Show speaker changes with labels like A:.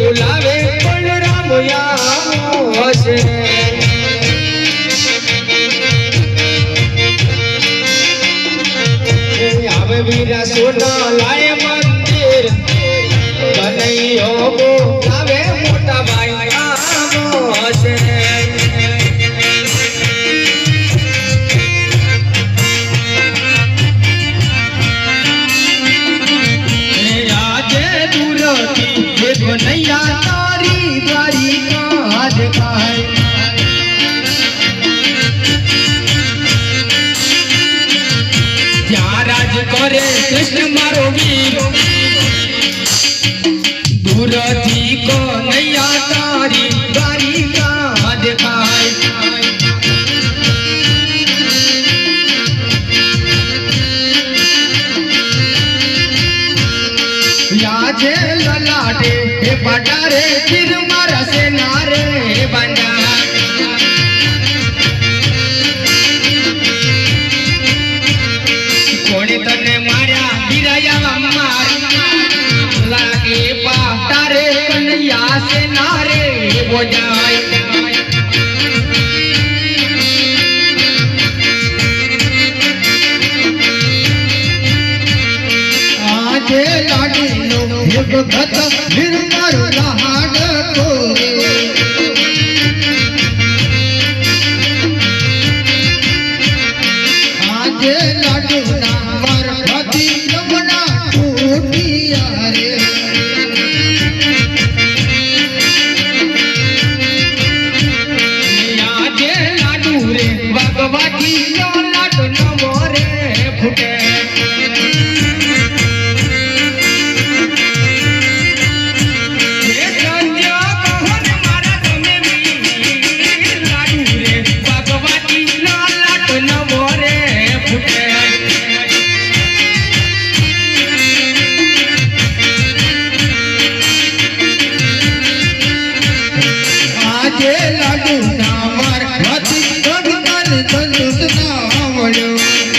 A: બોલાવે પણ રામ હશે. આવે વીરા સોના લાય યાજે લલાટે. એ પટારે ખીર મારા સેનારે બંડા. કોણે તને માર્યા? બિરાયા માર. લાગે પાટારે કનૈયા સે નારે આજે ભગત નિર્મળ લહાડ કોરે આજે લાડુના મારફતી રમણા ટૂટિયા રે આજે લાડુ રે ભગવતી કે લાડુ ના માર હાથી ગણતર ધંધો ના આવડ્યો